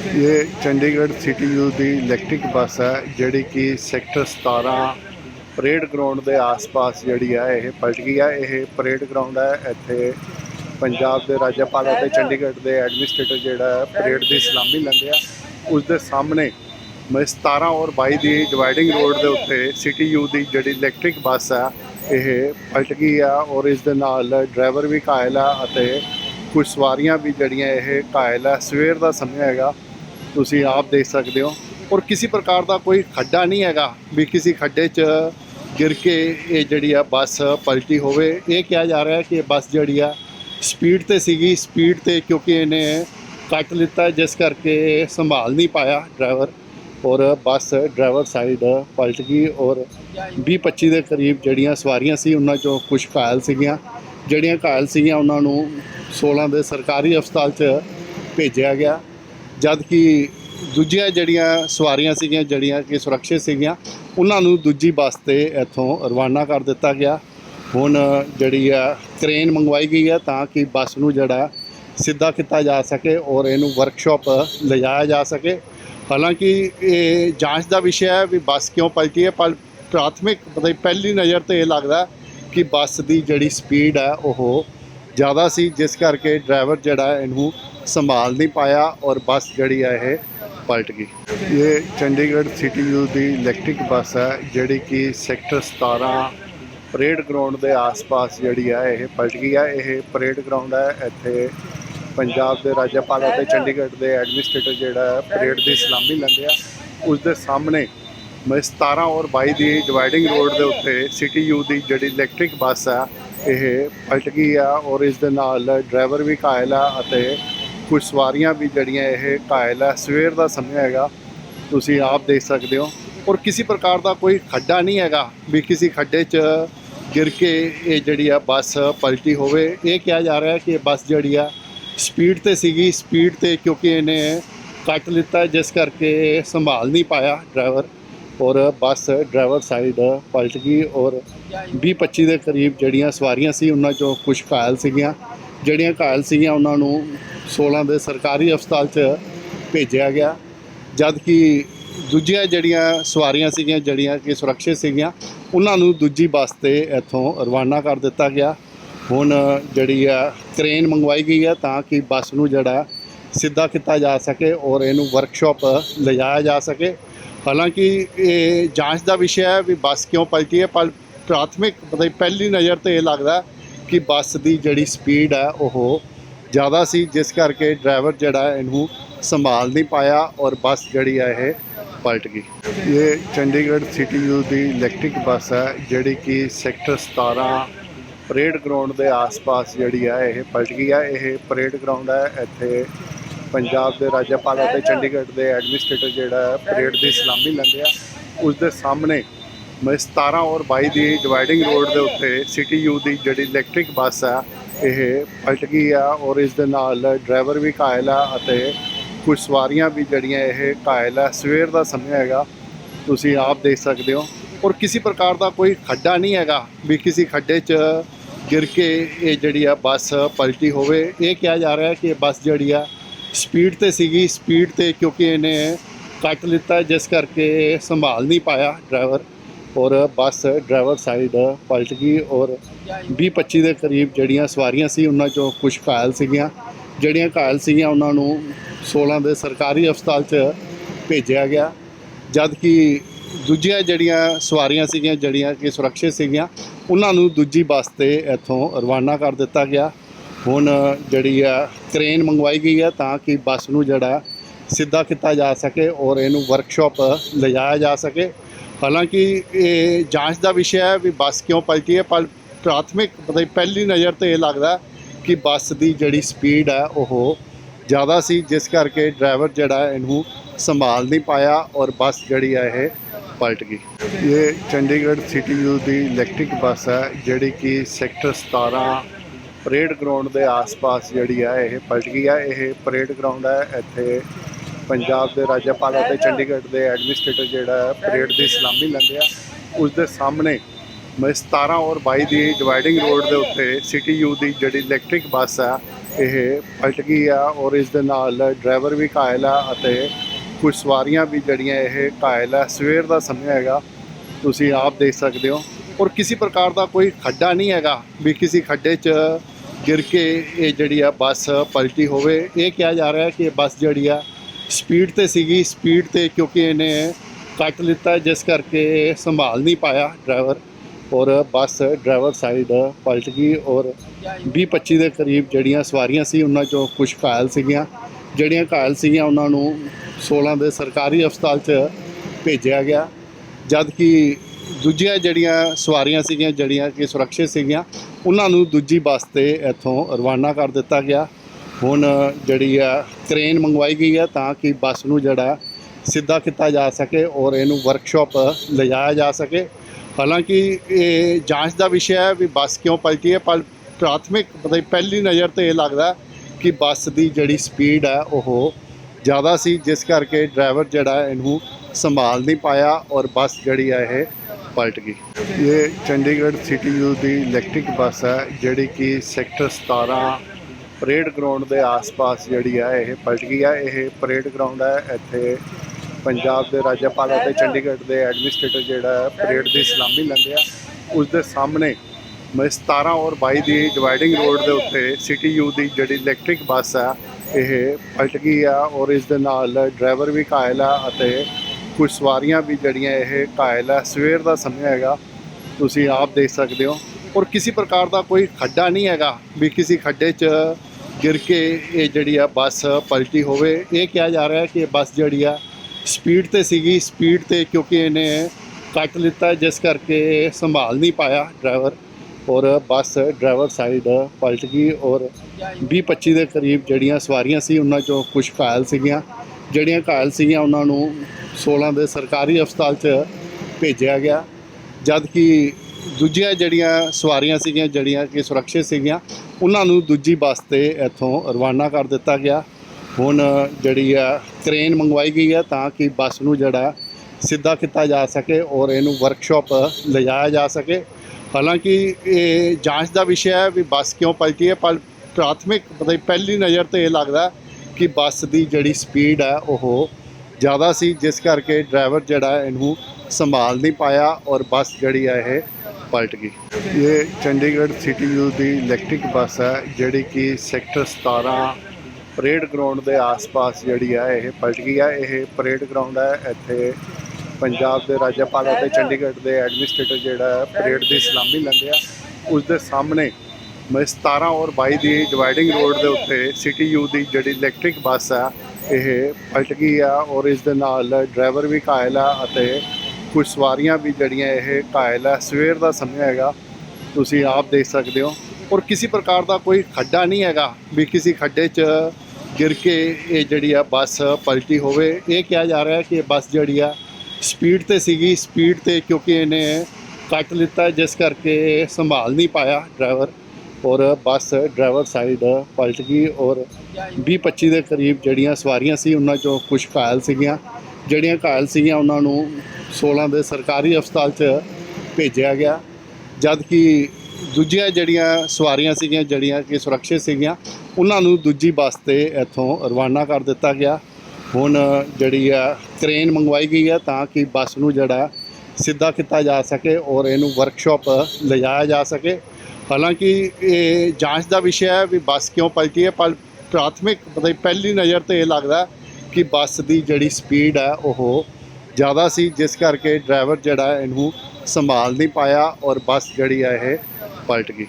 ਇਹ Chandigarh C T U ਦੀ electric bus ਹੈ, ਜਿਹੜੀ ਕਿ ਸੈਕਟਰ 17 ਪਰੇਡ ਗਰਾਊਂਡ ਦੇ ਆਸ-ਪਾਸ ਜਿਹੜੀ ਹੈ, ਇਹ ਪਲਟ ਗਈ ਹੈ। ਇਹ ਪਰੇਡ ਗਰਾਊਂਡ ਹੈ, ਇੱਥੇ ਪੰਜਾਬ ਦੇ ਰਾਜਪਾਲ ਅਤੇ ਚੰਡੀਗੜ੍ਹ ਦੇ ਐਡਮਿਨਿਸਟ੍ਰੇਟਰ ਜਿਹੜਾ ਹੈ ਪਰੇਡ ਦੀ ਸਲਾਮੀ ਲੈਂਦੇ ਆ। ਉਸ ਦੇ ਸਾਹਮਣੇ ਮੈਂ 17 ਔਰ 22 ਦੀ ਡਿਵਾਈਡਿੰਗ ਰੋਡ ਦੇ ਉੱਤੇ ਸਿਟੀ ਯੂ ਦੀ ਜਿਹੜੀ ਇਲੈਕਟ੍ਰਿਕ ਬੱਸ ਆ ਇਹ ਪਲਟ ਗਈ ਆ ਔਰ ਇਸ ਦੇ ਨਾਲ ਡਰਾਈਵਰ ਵੀ ਘਾਇਲ ਆ ਅਤੇ ਕੁਝ ਸਵਾਰੀਆਂ ਵੀ ਜਿਹੜੀਆਂ, ਇਹ ਘਾਇਲ ਆ। ਸਵੇਰ ਦਾ ਸਮਾਂ ਹੈਗਾ ਤੁਸੀਂ ਆਪ ਦੇਖ ਸਕਦੇ ਹੋ। ਔਰ ਕਿਸੇ ਪ੍ਰਕਾਰ ਦਾ ਕੋਈ ਖੱਡਾ ਨਹੀਂ ਹੈਗਾ ਵੀ ਕਿਸੇ ਖੱਡੇ 'ਚ ਗਿਰ ਕੇ ਇਹ ਜਿਹੜੀ ਆ ਬੱਸ ਪਲਟੀ ਹੋਵੇ। ਇਹ ਕਿਹਾ ਜਾ ਰਿਹਾ ਕਿ ਇਹ ਬੱਸ ਜਿਹੜੀ ਆ ਸਪੀਡ ਤੇ ਸੀਗੀ। ਸਪੀਡ ਤੇ ਕਿਉਂਕਿ ਇਹਨੇ ਕੱਟ ਲਿੱਤਾ, ਜਿਸ ਕਰਕੇ ਇਹ ਸੰਭਾਲ ਨਹੀਂ ਪਾਇਆ ਡਰਾਈਵਰ। ਔਰ ਬੱਸ ਡਰਾਈਵਰ ਸਾਈਡ ਪਲਟ ਗਈ ਔਰ 20-25 ਦੇ ਕਰੀਬ ਜਿਹੜੀਆਂ ਸਵਾਰੀਆਂ ਸੀ, ਉਹਨਾਂ ਚੋਂ ਕੁਝ ਘਾਇਲ ਸੀਗੀਆਂ। ਜਿਹੜੀਆਂ ਘਾਇਲ ਸੀਗੀਆਂ, ਉਹਨਾਂ ਨੂੰ 16 ਦੇ ਸਰਕਾਰੀ ਹਸਪਤਾਲ 'ਚ ਭੇਜਿਆ ਗਿਆ। ਜਦ ਕਿ ਦੂਜੀਆਂ ਜਿਹੜੀਆਂ ਸਵਾਰੀਆਂ ਸੀਗੀਆਂ, ਜਿਹੜੀਆਂ ਕਿ ਸੁਰੱਖਿਅਤ ਸੀਗੀਆਂ, ਉਹਨਾਂ ਨੂੰ ਦੂਜੀ ਬੱਸ ਤੇ ਇੱਥੋਂ ਰਵਾਨਾ ਕਰ ਦਿੱਤਾ ਗਿਆ। ਹੁਣ ਜਿਹੜੀ ਆ ਕ੍ਰੇਨ ਮੰਗਵਾਈ ਗਈ ਹੈ ਤਾਂ ਕਿ ਬੱਸ ਨੂੰ ਜਿਹੜਾ ਸਿੱਧਾ ਕੀਤਾ ਜਾ ਸਕੇ ਔਰ ਇਹਨੂੰ ਵਰਕਸ਼ਾਪ ਲਿਜਾਇਆ ਜਾ ਸਕੇ। ਹਾਲਾਂਕਿ ਇਹ ਜਾਂਚ ਦਾ ਵਿਸ਼ਾ ਹੈ ਵੀ ਬੱਸ ਕਿਉਂ ਪਲਟੀ ਹੈ, ਪਰ ਪ੍ਰਾਥਮਿਕ ਮਤਲਬ ਪਹਿਲੀ ਨਜ਼ਰ ਤੇ ਇਹ ਲੱਗਦਾ ਕਿ ਬੱਸ ਦੀ ਜਿਹੜੀ ਸਪੀਡ ਹੈ ਉਹ ਜ਼ਿਆਦਾ ਸੀ, ਜਿਸ ਕਰਕੇ ਡਰਾਈਵਰ ਜਿਹੜਾ ਇਹਨੂੰ ਸੰਭਾਲ ਨਹੀਂ ਪਾਇਆ ਔਰ ਬੱਸ ਜਿਹੜੀ ਹੈ ਇਹ ਪਲਟ ਗਈ। ਇਹ ਚੰਡੀਗੜ੍ਹ ਸਿਟੀ ਯੂ ਦੀ ਇਲੈਕਟ੍ਰਿਕ ਬੱਸ ਹੈ, ਜਿਹੜੀ ਕਿ ਸੈਕਟਰ 17 ਪਰੇਡ ਗਰਾਊਂਡ ਦੇ ਆਸ-ਪਾਸ ਜਿਹੜੀ ਹੈ ਇਹ ਪਲਟ ਗਈ ਆ। ਇਹ ਪਰੇਡ ਗਰਾਊਂਡ ਹੈ, ਇੱਥੇ ਪੰਜਾਬ ਦੇ ਰਾਜਪਾਲ ਅਤੇ ਚੰਡੀਗੜ੍ਹ ਦੇ ਐਡਮਿਨਿਸਟ੍ਰੇਟਰ ਜਿਹੜਾ ਪਰੇਡ ਦੀ ਸਲਾਮੀ ਲੈਂਦੇ ਆ। ਉਸ ਦੇ ਸਾਹਮਣੇ ਮੈਂ 17 ਔਰ 22 ਦੀ ਡਿਵਾਈਡਿੰਗ ਰੋਡ ਦੇ ਉੱਤੇ ਸਿਟੀ ਯੂ ਦੀ ਜਿਹੜੀ ਇਲੈਕਟ੍ਰਿਕ ਬੱਸ ਆ, ਇਹ ਪਲਟ ਗਈ ਆ ਔਰ ਇਸ ਦੇ ਨਾਲ ਡਰਾਈਵਰ ਵੀ ਘਾਇਲ ਆ ਅਤੇ ਕੁਝ ਸਵਾਰੀਆਂ ਵੀ ਜਿਹੜੀਆਂ ਇਹ ਘਾਇਲ ਹੈ ਸਵੇਰ ਦਾ ਸਮਾਂ ਹੈਗਾ, ਤੁਸੀਂ ਆਪ ਦੇਖ ਸਕਦੇ ਹੋ। ਔਰ ਕਿਸੇ ਪ੍ਰਕਾਰ ਦਾ ਕੋਈ ਖੱਡਾ ਨਹੀਂ ਹੈਗਾ, ਵੀ ਕਿਸੇ ਖੱਡੇ 'ਚ ਗਿਰ ਕੇ ਇਹ ਜਿਹੜੀ ਆ ਬੱਸ ਪਲਟੀ ਹੋਵੇ। ਇਹ ਕਿਹਾ ਜਾ ਰਿਹਾ ਹੈ ਕਿ ਇਹ ਬੱਸ ਜਿਹੜੀ ਆ ਸਪੀਡ ਤੇ ਸੀਗੀ, ਸਪੀਡ ਤੇ ਕਿਉਂਕਿ ਇਹਨੇ ਕੱਟ ਲਿੱਤਾ, ਜਿਸ ਕਰਕੇ ਇਹ ਸੰਭਾਲ ਨਹੀਂ ਪਾਇਆ ਡਰਾਈਵਰ। ਔਰ ਬੱਸ ਡਰਾਈਵਰ ਸਾਈਡ ਪਲਟ ਗਈ ਔਰ 20-25 ਦੇ ਕਰੀਬ ਜਿਹੜੀਆਂ ਸਵਾਰੀਆਂ ਸੀ, ਉਹਨਾਂ ਚੋਂ ਕੁਝ ਘਾਇਲ ਸੀਗੀਆਂ। ਜਿਹੜੀਆਂ ਘਾਇਲ ਸੀਗੀਆਂ, ਉਹਨਾਂ ਨੂੰ 16 ਦੇ ਸਰਕਾਰੀ ਹਸਪਤਾਲ 'ਚ ਭੇਜਿਆ ਗਿਆ। ਜਦ ਕਿ ਦੂਜੀਆਂ ਜਿਹੜੀਆਂ ਸਵਾਰੀਆਂ ਸੀਗੀਆਂ, ਜਿਹੜੀਆਂ ਕਿ ਸੁਰੱਖਿਅਤ ਸੀਗੀਆਂ, ਉਹਨਾਂ ਨੂੰ ਦੂਜੀ ਬੱਸ ਤੇ ਇੱਥੋਂ ਰਵਾਨਾ ਕਰ ਦਿੱਤਾ ਗਿਆ। ਹੁਣ ਜਿਹੜੀ ਆ, ਕ੍ਰੇਨ ਮੰਗਵਾਈ ਗਈ ਹੈ ਤਾਂ ਕਿ ਬੱਸ ਨੂੰ ਜਿਹੜਾ ਸਿੱਧਾ ਕੀਤਾ ਜਾ ਸਕੇ ਔਰ ਇਹਨੂੰ ਵਰਕਸ਼ਾਪ ਲਿਜਾਇਆ ਜਾ ਸਕੇ। ਹਾਲਾਂਕਿ ਇਹ ਜਾਂਚ ਦਾ ਵਿਸ਼ਾ ਹੈ ਵੀ ਬੱਸ ਕਿਉਂ ਪਲਟੀ ਹੈ, ਪਰ ਪ੍ਰਾਥਮਿਕ ਮਤਲਬ ਪਹਿਲੀ ਨਜ਼ਰ ਤੇ ਇਹ ਲੱਗਦਾ ਕਿ ਬੱਸ ਦੀ ਜਿਹੜੀ ਸਪੀਡ ਹੈ ਉਹ ਜ਼ਿਆਦਾ ਸੀ, ਜਿਸ ਕਰਕੇ ਡਰਾਈਵਰ ਜਿਹੜਾ ਇਹਨੂੰ ਸੰਭਾਲ ਨਹੀਂ ਪਾਇਆ ਔਰ ਬੱਸ ਜਿਹੜੀ ਹੈ ਇਹ ਪਲਟ ਗਈ। ਇਹ ਚੰਡੀਗੜ੍ਹ ਸਿਟੀ ਯੂ ਦੀ ਇਲੈਕਟ੍ਰਿਕ ਬੱਸ ਹੈ ਜਿਹੜੀ ਕਿ ਸੈਕਟਰ 17 ਪਰੇਡ ਗਰਾਊਂਡ ਦੇ ਆਸ-ਪਾਸ ਜਿਹੜੀ ਹੈ ਇਹ ਪਲਟ ਗਈ ਹੈ ਇਹ ਪਰੇਡ ਗਰਾਊਂਡ ਹੈ ਇੱਥੇ ਪੰਜਾਬ ਦੇ ਰਾਜਪਾਲ ਅਤੇ ਚੰਡੀਗੜ੍ਹ ਦੇ ਐਡਮਿਨਿਸਟ੍ਰੇਟਰ ਜਿਹੜਾ ਹੈ ਪਰੇਡ ਦੀ ਸਲਾਮੀ ਲੈਂਦੇ ਆ। ਉਸ ਦੇ ਸਾਹਮਣੇ ਮੈਂ 17 ਔਰ 22 ਦੀ ਡਿਵਾਈਡਿੰਗ ਰੋਡ ਦੇ ਉੱਤੇ ਸਿਟੀ ਯੂ ਦੀ ਜਿਹੜੀ ਇਲੈਕਟ੍ਰਿਕ ਬੱਸ ਆ, ਇਹ ਪਲਟ ਗਈ ਆ ਔਰ ਇਸ ਦੇ ਨਾਲ ਡਰਾਈਵਰ ਵੀ ਘਾਇਲ ਆ ਅਤੇ ਕੁਝ ਸਵਾਰੀਆਂ ਵੀ ਜਿਹੜੀਆਂ ਇਹ ਘਾਇਲ ਆ। ਸਵੇਰ ਦਾ ਸਮਾਂ ਹੈਗਾ, ਤੁਸੀਂ ਆਪ ਦੇਖ ਸਕਦੇ ਹੋ। ਔਰ ਕਿਸੇ ਪ੍ਰਕਾਰ ਦਾ ਕੋਈ ਖੱਡਾ ਨਹੀਂ ਹੈਗਾ ਵੀ ਕਿਸੇ ਖੱਡੇ 'ਚ ਗਿਰ ਕੇ ਇਹ ਜਿਹੜੀ ਆ ਬੱਸ ਪਲਟੀ ਹੋਵੇ। ਇਹ ਕਿਹਾ ਜਾ ਰਿਹਾ ਕਿ ਇਹ ਬੱਸ ਜਿਹੜੀ ਆ ਸਪੀਡ ਤੇ ਸੀਗੀ ਸਪੀਡ ਤੇ ਕਿਉਂਕਿ ਇਹਨੇ ਕੱਟ ਲਿੱਤਾ, ਜਿਸ ਕਰਕੇ ਇਹ ਸੰਭਾਲ ਨਹੀਂ ਪਾਇਆ ਡਰਾਈਵਰ ਔਰ ਬੱਸ ਡਰਾਈਵਰ ਸਾਈਡ ਪਲਟ ਗਈ ਔਰ 20-25 ਦੇ ਕਰੀਬ ਜਿਹੜੀਆਂ ਸਵਾਰੀਆਂ ਸੀ ਉਹਨਾਂ ਚੋਂ ਕੁਝ ਘਾਇਲ ਸੀਗੀਆਂ। ਜਿਹੜੀਆਂ ਘਾਇਲ ਸੀਗੀਆਂ, ਉਹਨਾਂ ਨੂੰ 16 ਦੇ ਸਰਕਾਰੀ ਹਸਪਤਾਲ 'ਚ ਭੇਜਿਆ ਗਿਆ। ਜਦ ਕਿ ਦੂਜੀਆਂ ਜਿਹੜੀਆਂ ਸਵਾਰੀਆਂ ਸੀਗੀਆਂ, ਜਿਹੜੀਆਂ ਕਿ ਸੁਰੱਖਿਅਤ ਸੀਗੀਆਂ, ਉਹਨਾਂ ਨੂੰ ਦੂਜੀ ਬੱਸ ਤੇ ਇੱਥੋਂ ਰਵਾਨਾ ਕਰ ਦਿੱਤਾ ਗਿਆ। ਹੁਣ ਜਿਹੜੀ ਆ ਕ੍ਰੇਨ ਮੰਗਵਾਈ ਗਈ ਹੈ ਤਾਂ ਕਿ ਬੱਸ ਨੂੰ ਜਿਹੜਾ ਸਿੱਧਾ ਕੀਤਾ ਜਾ ਸਕੇ ਔਰ ਇਹਨੂੰ ਵਰਕਸ਼ਾਪ ਲਿਜਾਇਆ ਜਾ ਸਕੇ। ਹਾਲਾਂਕਿ ਇਹ ਜਾਂਚ ਦਾ ਵਿਸ਼ਾ ਹੈ ਵੀ ਬੱਸ ਕਿਉਂ ਪਲਟੀ ਹੈ, ਪਰ ਪ੍ਰਾਥਮਿਕ ਮਤਲਬ ਪਹਿਲੀ ਨਜ਼ਰ ਤੇ ਇਹ ਲੱਗਦਾ ਕਿ ਬੱਸ ਦੀ ਜਿਹੜੀ ਸਪੀਡ ਹੈ ਉਹ ਜ਼ਿਆਦਾ ਸੀ, ਜਿਸ ਕਰਕੇ ਡਰਾਈਵਰ ਜਿਹੜਾ ਇਹਨੂੰ ਸੰਭਾਲ ਨਹੀਂ ਪਾਇਆ ਔਰ ਬੱਸ ਜਿਹੜੀ ਹੈ ਇਹ ਪਲਟ ਗਈ। ਇਹ ਚੰਡੀਗੜ੍ਹ ਸਿਟੀ ਯੂ ਦੀ ਇਲੈਕਟ੍ਰਿਕ ਬੱਸ ਹੈ, ਜਿਹੜੀ ਕਿ ਸੈਕਟਰ 17 ਪਰੇਡ ਗਰਾਊਂਡ ਦੇ ਆਸ-ਪਾਸ ਜਿਹੜੀ ਹੈ, ਇਹ ਪਲਟ ਗਈ ਹੈ। ਇਹ ਪਰੇਡ ਗਰਾਊਂਡ ਹੈ, ਇੱਥੇ ਪੰਜਾਬ ਦੇ ਰਾਜਪਾਲ ਅਤੇ ਚੰਡੀਗੜ੍ਹ ਦੇ ਐਡਮਿਨਿਸਟ੍ਰੇਟਰ ਜਿਹੜਾ ਪਰੇਡ ਦੀ ਸਲਾਮੀ ਲੈਂਦੇ ਆ। ਉਸ ਦੇ ਸਾਹਮਣੇ ਮੈਂ 17 ਔਰ 22 ਦੀ ਡਿਵਾਈਡਿੰਗ ਰੋਡ ਦੇ ਉੱਤੇ ਸਿਟੀ ਯੂ ਦੀ ਜਿਹੜੀ ਇਲੈਕਟ੍ਰਿਕ ਬੱਸ ਆ, ਇਹ ਪਲਟ ਗਈ ਆ ਔਰ ਇਸ ਦੇ ਨਾਲ ਡਰਾਈਵਰ ਵੀ ਘਾਇਲ ਆ ਅਤੇ ਕੁਝ ਸਵਾਰੀਆਂ ਵੀ ਜਿਹੜੀਆਂ ਇਹ ਘਾਇਲ ਆ। ਸਵੇਰ ਦਾ ਸਮਾਂ ਹੈਗਾ, ਤੁਸੀਂ ਆਪ ਦੇਖ ਸਕਦੇ ਹੋ। ਔਰ ਕਿਸੇ ਪ੍ਰਕਾਰ ਦਾ ਕੋਈ ਖੱਡਾ ਨਹੀਂ ਹੈਗਾ ਵੀ ਕਿਸੇ ਖੱਡੇ 'ਚ ਗਿਰ ਕੇ ਇਹ ਜਿਹੜੀ ਆ ਬੱਸ ਪਲਟੀ ਹੋਵੇ। ਇਹ ਕਿਹਾ ਜਾ ਰਿਹਾ ਕਿ ਇਹ ਬੱਸ ਜਿਹੜੀ ਆ ਸਪੀਡ ਤੇ ਸੀਗੀ, ਸਪੀਡ ਤੇ ਕਿਉਂਕਿ ਇਹਨੇ ਕੱਟ ਲਿੱਤਾ, ਜਿਸ ਕਰਕੇ ਸੰਭਾਲ ਨਹੀਂ ਪਾਇਆ ਡਰਾਈਵਰ। ਔਰ ਬੱਸ ਡਰਾਈਵਰ ਸਾਈਡ ਪਲਟ ਗਈ ਔਰ 20 25 ਦੇ ਕਰੀਬ ਜਿਹੜੀਆਂ ਸਵਾਰੀਆਂ ਸੀ, ਉਹਨਾਂ ਚੋਂ ਕੁਝ ਘਾਇਲ ਸੀਗੀਆਂ। ਜਿਹੜੀਆਂ ਘਾਇਲ ਸੀਗੀਆਂ, ਉਹਨਾਂ ਨੂੰ 16 ਦੇ ਸਰਕਾਰੀ ਹਸਪਤਾਲ 'ਚ ਭੇਜਿਆ ਗਿਆ। ਜਦ ਕਿ ਦੂਜੀਆਂ ਜਿਹੜੀਆਂ ਸਵਾਰੀਆਂ ਸੀਗੀਆਂ, ਜਿਹੜੀਆਂ ਕਿ ਸੁਰੱਖਿਅਤ ਸੀਗੀਆਂ, ਉਹਨਾਂ ਨੂੰ ਦੂਜੀ ਬੱਸ ਤੇ ਇੱਥੋਂ ਰਵਾਨਾ ਕਰ ਦਿੱਤਾ ਗਿਆ। ਹੁਣ ਜਿਹੜੀ ਆ ਕ੍ਰੇਨ ਮੰਗਵਾਈ ਗਈ ਹੈ ਤਾਂ ਕਿ ਬੱਸ ਨੂੰ ਜਿਹੜਾ ਸਿੱਧਾ ਕੀਤਾ ਜਾ ਸਕੇ ਔਰ ਇਹਨੂੰ ਵਰਕਸ਼ਾਪ ਲਿਜਾਇਆ ਜਾ ਸਕੇ। ਹਾਲਾਂਕਿ ਇਹ ਜਾਂਚ ਦਾ ਵਿਸ਼ਾ ਹੈ ਵੀ ਬੱਸ ਕਿਉਂ ਪਲਟੀ ਹੈ, ਪਰ ਪ੍ਰਾਥਮਿਕ ਮਤਲਬ ਪਹਿਲੀ ਨਜ਼ਰ ਤੇ ਇਹ ਲੱਗਦਾ ਕਿ ਬੱਸ ਦੀ ਜਿਹੜੀ ਸਪੀਡ ਹੈ ਉਹ ਜ਼ਿਆਦਾ ਸੀ, ਜਿਸ ਕਰਕੇ ਡਰਾਈਵਰ ਜਿਹੜਾ ਇਹਨੂੰ ਸੰਭਾਲ ਨਹੀਂ ਪਾਇਆ ਔਰ ਬੱਸ ਜਿਹੜੀ ਹੈ ਇਹ ਪਲਟ ਗਈ। ਇਹ ਚੰਡੀਗੜ੍ਹ ਸਿਟੀ ਯੂ ਦੀ ਇਲੈਕਟ੍ਰਿਕ ਬੱਸ ਹੈ ਜਿਹੜੀ ਕਿ ਸੈਕਟਰ 17 ਪਰੇਡ ਗਰਾਊਂਡ ਦੇ ਆਸ-ਪਾਸ ਜਿਹੜੀ ਆ, ਇਹ ਪਲਟ ਗਈ ਹੈ ਇਹ ਪਰੇਡ ਗਰਾਊਂਡ ਹੈ ਇੱਥੇ ਪੰਜਾਬ ਦੇ ਰਾਜਪਾਲ ਅਤੇ ਚੰਡੀਗੜ੍ਹ ਦੇ ਐਡਮਿਨਿਸਟ੍ਰੇਟਰ ਜਿਹੜਾ ਹੈ ਪਰੇਡ ਦੀ ਸਲਾਮੀ ਲੈਂਦੇ ਆ। ਉਸ ਦੇ ਸਾਹਮਣੇ ਮੈਂ 17 ਔਰ 22 ਦੀ ਡਿਵਾਈਡਿੰਗ ਰੋਡ ਦੇ ਉੱਤੇ ਸਿਟੀ ਯੂ ਦੀ ਜਿਹੜੀ ਇਲੈਕਟ੍ਰਿਕ ਬੱਸ ਆ, ਇਹ ਪਲਟ ਗਈ ਆ ਔਰ ਇਸ ਦੇ ਨਾਲ ਡਰਾਈਵਰ ਵੀ ਘਾਇਲ ਆ ਅਤੇ ਕੁਝ ਸਵਾਰੀਆਂ ਵੀ ਜਿਹੜੀਆਂ ਇਹ ਘਾਇਲ ਆ। ਸਵੇਰ ਦਾ ਸਮਾਂ ਹੈਗਾ, ਤੁਸੀਂ ਆਪ ਦੇਖ ਸਕਦੇ ਹੋ। ਔਰ ਕਿਸੇ ਪ੍ਰਕਾਰ ਦਾ ਕੋਈ ਖੱਡਾ ਨਹੀਂ ਹੈਗਾ ਵੀ ਕਿਸੇ ਖੱਡੇ 'ਚ ਗਿਰ ਕੇ ਇਹ ਜਿਹੜੀ ਆ ਬੱਸ ਪਲਟੀ ਹੋਵੇ, ਇਹ ਕਿਹਾ ਜਾ ਰਿਹਾ ਕਿ ਇਹ ਬੱਸ ਜਿਹੜੀ ਆ ਸਪੀਡ ਤੇ ਸੀਗੀ, ਸਪੀਡ ਤੇ ਕਿਉਂਕਿ ਇਹਨੇ ਕੱਟ ਲਿੱਤਾ, ਜਿਸ ਕਰਕੇ ਇਹ ਸੰਭਾਲ ਨਹੀਂ ਪਾਇਆ ਡਰਾਈਵਰ ਔਰ ਬੱਸ ਡਰਾਈਵਰ ਸਾਈਡ ਪਲਟ ਗਈ ਔਰ 20 25 ਦੇ ਕਰੀਬ ਜਿਹੜੀਆਂ ਸਵਾਰੀਆਂ ਸੀ, ਉਹਨਾਂ ਚੋਂ ਕੁਝ ਘਾਇਲ ਸੀਗੀਆਂ। ਜਿਹੜੀਆਂ ਘਾਇਲ ਸੀਗੀਆਂ, ਉਹਨਾਂ ਨੂੰ 16 ਦੇ ਸਰਕਾਰੀ ਹਸਪਤਾਲ 'ਚ ਭੇਜਿਆ ਗਿਆ। ਜਦ ਕਿ ਦੂਜੀਆਂ ਜਿਹੜੀਆਂ ਸਵਾਰੀਆਂ ਸੀਗੀਆਂ, ਜਿਹੜੀਆਂ ਕਿ ਸੁਰੱਖਿਅਤ ਸੀਗੀਆਂ, ਉਹਨਾਂ ਨੂੰ ਦੂਜੀ ਬੱਸ ਤੇ ਇੱਥੋਂ ਰਵਾਨਾ ਕਰ ਦਿੱਤਾ ਗਿਆ। ਹੁਣ ਜਿਹੜੀ ਆ ਕ੍ਰੇਨ ਮੰਗਵਾਈ ਗਈ ਹੈ ਤਾਂ ਕਿ ਬੱਸ ਨੂੰ ਜਿਹੜਾ ਸਿੱਧਾ ਕੀਤਾ ਜਾ ਸਕੇ ਔਰ ਇਹਨੂੰ ਵਰਕਸ਼ਾਪ ਲਿਜਾਇਆ ਜਾ ਸਕੇ। ਹਾਲਾਂਕਿ ਇਹ ਜਾਂਚ ਦਾ ਵਿਸ਼ਾ ਹੈ ਵੀ ਬੱਸ ਕਿਉਂ ਪਲਟੀ ਹੈ, ਪਰ ਪ੍ਰਾਥਮਿਕ ਮਤਲਬ ਪਹਿਲੀ ਨਜ਼ਰ ਤੇ ਇਹ ਲੱਗਦਾ ਕਿ ਬੱਸ ਦੀ ਜਿਹੜੀ ਸਪੀਡ ਹੈ ਉਹ ਜ਼ਿਆਦਾ ਸੀ, ਜਿਸ ਕਰਕੇ ਡਰਾਈਵਰ ਜਿਹੜਾ ਇਹਨੂੰ ਸੰਭਾਲ ਨਹੀਂ ਪਾਇਆ ਔਰ ਬੱਸ ਜਿਹੜੀ ਹੈ ਇਹ ਪਲਟ ਗਈ? ਇਹ ਚੰਡੀਗੜ੍ਹ ਸਿਟੀ ਯੂ ਦੀ ਇਲੈਕਟ੍ਰਿਕ ਬੱਸ ਹੈ, ਜਿਹੜੀ ਕਿ ਸੈਕਟਰ 17 ਪਰੇਡ ਗਰਾਊਂਡ ਦੇ ਆਸ-ਪਾਸ ਜਿਹੜੀ ਹੈ, ਇਹ ਪਲਟ ਗਈ ਹੈ। ਇਹ ਪਰੇਡ ਗਰਾਊਂਡ ਹੈ, ਇੱਥੇ ਪੰਜਾਬ ਦੇ ਰਾਜਪਾਲ ਅਤੇ ਚੰਡੀਗੜ੍ਹ ਦੇ ਐਡਮਿਨਿਸਟ੍ਰੇਟਰ ਜਿਹੜਾ ਹੈ, ਪਰੇਡ ਦੀ ਸਲਾਮੀ ਲੈਂਦੇ ਆ। ਉਸ ਦੇ ਸਾਹਮਣੇ ਮੈਂ 17 ਔਰ 22 ਦੀ ਡਿਵਾਈਡਿੰਗ ਰੋਡ ਦੇ ਉੱਤੇ ਸਿਟੀ ਯੂ ਦੀ ਜਿਹੜੀ ਇਲੈਕਟ੍ਰਿਕ ਬੱਸ ਆ ਇਹ ਪਲਟ ਗਈ ਆ ਔਰ ਇਸ ਦੇ ਨਾਲ ਡਰਾਈਵਰ ਵੀ ਘਾਇਲ ਆ ਅਤੇ ਕੁਝ ਸਵਾਰੀਆਂ ਵੀ ਜਿਹੜੀਆਂ ਇਹ ਘਾਇਲ ਹੈ ਸਵੇਰ ਦਾ ਸਮਾਂ ਹੈਗਾ, ਤੁਸੀਂ ਆਪ ਦੇਖ ਸਕਦੇ ਹੋ। ਔਰ ਕਿਸੇ ਪ੍ਰਕਾਰ ਦਾ ਕੋਈ ਖੱਡਾ ਨਹੀਂ ਹੈਗਾ ਵੀ ਕਿਸੇ ਖੱਡੇ 'ਚ ਗਿਰ ਕੇ ਇਹ ਜਿਹੜੀ ਆ ਬੱਸ ਪਲਟੀ ਹੋਵੇ। ਇਹ ਕਿਹਾ ਜਾ ਰਿਹਾ ਕਿ ਇਹ ਬੱਸ ਜਿਹੜੀ ਆ ਸਪੀਡ ਤੇ ਸੀਗੀ, ਸਪੀਡ ਤੇ ਕਿਉਂਕਿ ਇਹਨੇ ਕੱਟ ਲਿੱਤਾ, ਜਿਸ ਕਰਕੇ ਇਹ ਸੰਭਾਲ ਨਹੀਂ ਪਾਇਆ ਡਰਾਈਵਰ। ਔਰ ਬੱਸ ਡਰਾਈਵਰ ਸਾਈਡ ਪਲਟ ਗਈ ਔਰ 20 25 ਦੇ ਕਰੀਬ ਜਿਹੜੀਆਂ ਸਵਾਰੀਆਂ ਸੀ, ਉਹਨਾਂ ਚੋਂ ਕੁਝ ਘਾਇਲ ਸੀਗੀਆਂ। ਜਿਹੜੀਆਂ ਘਾਇਲ ਸੀਗੀਆਂ, ਉਹਨਾਂ ਨੂੰ 16 ਦੇ ਸਰਕਾਰੀ ਹਸਪਤਾਲ 'ਚ ਭੇਜਿਆ ਗਿਆ। ਜਦ ਕਿ ਦੂਜੀਆਂ ਜਿਹੜੀਆਂ ਸਵਾਰੀਆਂ ਸੀਗੀਆਂ, ਜਿਹੜੀਆਂ ਕਿ ਸੁਰੱਖਿਅਤ ਸੀਗੀਆਂ, ਉਹਨਾਂ ਨੂੰ ਦੂਜੀ ਬੱਸ ਤੇ ਇੱਥੋਂ ਰਵਾਨਾ ਕਰ ਦਿੱਤਾ ਗਿਆ। ਹੁਣ ਜਿਹੜੀ ਆ, ਕ੍ਰੇਨ ਮੰਗਵਾਈ ਗਈ ਹੈ ਤਾਂ ਕਿ ਬੱਸ ਨੂੰ ਜਿਹੜਾ ਸਿੱਧਾ ਕੀਤਾ ਜਾ ਸਕੇ ਔਰ ਇਹਨੂੰ ਵਰਕਸ਼ਾਪ ਲਿਜਾਇਆ ਜਾ ਸਕੇ। ਹਾਲਾਂਕਿ ਇਹ ਜਾਂਚ ਦਾ ਵਿਸ਼ਾ ਹੈ ਵੀ ਬੱਸ ਕਿਉਂ ਪਲਟੀ ਹੈ, ਪਰ ਪ੍ਰਾਥਮਿਕ ਮਤਲਬ ਪਹਿਲੀ ਨਜ਼ਰ ਤੇ ਇਹ ਲੱਗਦਾ ਕਿ ਬੱਸ ਦੀ ਜਿਹੜੀ ਸਪੀਡ ਹੈ ਉਹ ਜ਼ਿਆਦਾ ਸੀ, ਜਿਸ ਕਰਕੇ ਡਰਾਈਵਰ ਜਿਹੜਾ ਇਹਨੂੰ ਸੰਭਾਲ ਨਹੀਂ ਪਾਇਆ ਔਰ ਬੱਸ ਜਿਹੜੀ ਹੈ ਇਹ ਪਲਟ ਗਈ।